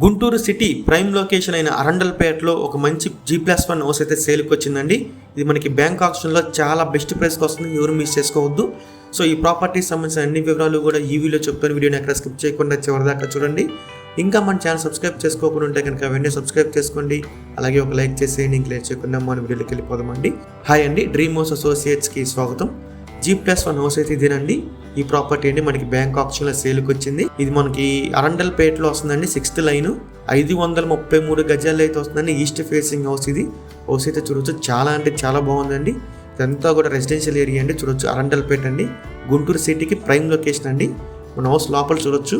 Guntur city prime location అయిన అరండల్పేటలో ఒక మంచి జీ ప్లస్ వన్ హౌస్ అయితే సేల్కి వచ్చిందండి. ఇది మనకి బ్యాంక్ ఆప్షన్లో చాలా బెస్ట్ ప్రైస్కి వస్తుంది. ఎవరు మిస్ చేసుకోవద్దు. సో ఈ ప్రాపర్టీకి సంబంధించిన అన్ని వివరాలు కూడా ఈ వీడియో చెప్తాను. వీడియోని ఎక్కడ స్కిప్ చేయకుండా చివరిదాకా చూడండి. ఇంకా మన ఛానల్ సబ్స్క్రైబ్ చేసుకోకుండా ఉంటే కనుక వెంటనే సబ్స్క్రైబ్ చేసుకోండి. అలాగే ఒక లైక్ చేసేయండి ఇంక లేట్ చేయకుండా మన వీడియోకి వెళ్ళిపోదామండి. హాయ్ అండి డ్రీమ్ హౌస్ అసోసియేట్స్కి స్వాగతం. జీ ప్లస్ వన్ హౌస్ అయితే ఇదేనండి. ఈ ప్రాపర్టీ అండి మనకి బ్యాంక్ ఆప్షన్లో సేల్కి వచ్చింది. ఇది మనకి అరండల్ పేటలో వస్తుందండి సిక్స్త్ లైన్. ఐదు వందల ముప్పై మూడు గజాలు అయితే వస్తుందండి ఈస్ట్ ఫేసింగ్ హౌస్ ఇది. హౌస్ అయితే చూడొచ్చు చాలా అంటే చాలా బాగుందండి. ఇదంతా కూడా రెసిడెన్షియల్ ఏరియా అండి చూడొచ్చు అరండల్పేట అండి. గుంటూరు సిటీకి ప్రైమ్ లొకేషన్ అండి. మన హౌస్ లోపల చూడొచ్చు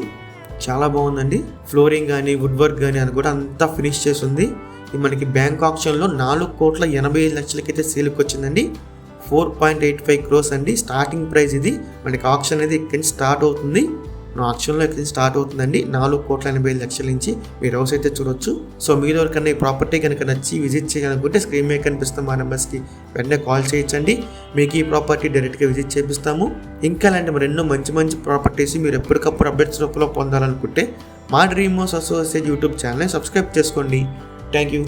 చాలా బాగుందండి. ఫ్లోరింగ్ కానీ వుడ్ వర్క్ కానీ అది కూడా అంతా ఫినిష్ చేసి ఉంది ఇది మనకి బ్యాంక్ ఆప్షన్లో నాలుగు కోట్ల ఎనభై ఐదు లక్షలకైతే సేల్కి వచ్చిందండి. Four point eight five crores అండి. స్టార్టింగ్ ప్రైస్ ఇది. మనకి ఆప్షన్ అనేది ఇక్కడి నుంచి స్టార్ట్ అవుతుంది. ఆక్షన్లో ఇక్కడ స్టార్ట్ అవుతుందండి. నాలుగు కోట్ల ఎనభై ఐదు లక్షల నుంచి మీరు హౌస్ అయితే చూడొచ్చు. సో మీరు ఎవరికైనా ఈ ప్రాపర్టీ కనుక నచ్చి విజిట్ చేయాలనుకుంటే స్క్రీన్ మీద కనిపిస్తున్న మా నెంబర్స్కి వెంటనే కాల్ చేయించండి మీకు ఈ ప్రాపర్టీ డైరెక్ట్గా విజిట్ చేపిస్తాము. ఇంకా ఇలాంటి మరెన్నో మంచి మంచి ప్రాపర్టీస్ మీరు ఎప్పటికప్పుడు అప్డేట్స్ రూపంలో పొందాలనుకుంటే మా డ్రీమ్ హౌస్ అసోసియేట్ యూట్యూబ్ ఛానల్ని సబ్స్క్రైబ్ చేసుకోండి. Thank you.